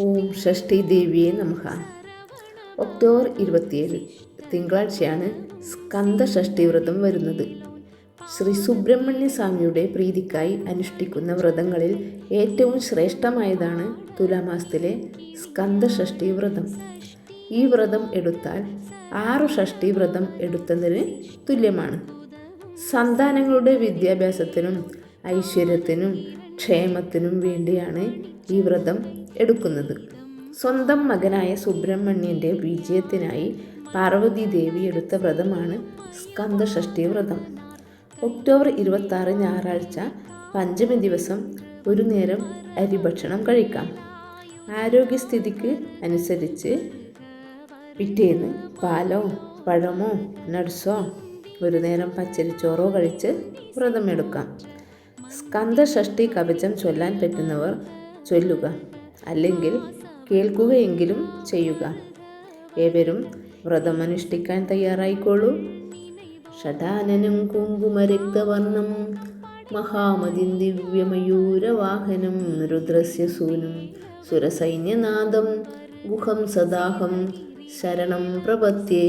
ഓം ഷഷ്ടി ദേവിയെ നമഹ ഒക്ടോബർ ഇരുപത്തിയേഴ് തിങ്കളാഴ്ചയാണ് സ്കന്ദ ഷഷ്ഠി വ്രതം വരുന്നത്. ശ്രീ സുബ്രഹ്മണ്യ സ്വാമിയുടെ പ്രീതിക്കായി അനുഷ്ഠിക്കുന്ന വ്രതങ്ങളിൽ ഏറ്റവും ശ്രേഷ്ഠമായതാണ് തുലാമാസത്തിലെ സ്കന്ദ ഷഷ്ഠി വ്രതം. ഈ വ്രതം എടുത്താൽ ആറു ഷഷ്ടി വ്രതം എടുത്തതിന് തുല്യമാണ്. സന്താനങ്ങളുടെ വിദ്യാഭ്യാസത്തിനും ഐശ്വര്യത്തിനും ക്ഷേമത്തിനും വേണ്ടിയാണ് ഈ വ്രതം എടുക്കുന്നത്. സ്വന്തം മകനായ സുബ്രഹ്മണ്യന്റെ വിജയത്തിനായി പാർവതി ദേവി എടുത്ത വ്രതമാണ് സ്കന്ദഷഷ്ഠി വ്രതം. ഒക്ടോബർ ഇരുപത്താറ് ഞായറാഴ്ച പഞ്ചമി ദിവസം ഒരു നേരം അരിഭക്ഷണം കഴിക്കാം. ആരോഗ്യസ്ഥിതിക്ക് അനുസരിച്ച് പിറ്റേന്ന് പാലോ പഴമോ നട്സോ ഒരു നേരം പച്ചരിച്ചോറോ കഴിച്ച് വ്രതമെടുക്കാം സ്കന്ദഷഷ്ഠി കവചം ചൊല്ലാൻ പറ്റുന്നവർ ചൊല്ലുക അല്ലെങ്കിൽ കേൾക്കുകയെങ്കിലും ചെയ്യുക. ഏവരും വ്രതമനുഷ്ഠിക്കാൻ തയ്യാറായിക്കോളൂ. ഷടാനനം കുങ്കുമരക്തവർണം മഹാമതിം ദിവ്യമയൂരവാഹനം രുദ്രസ്യ സൂനും സുരസൈന്യനാദം ഗുഹം സദാഹം ശരണം പ്രപത്യേ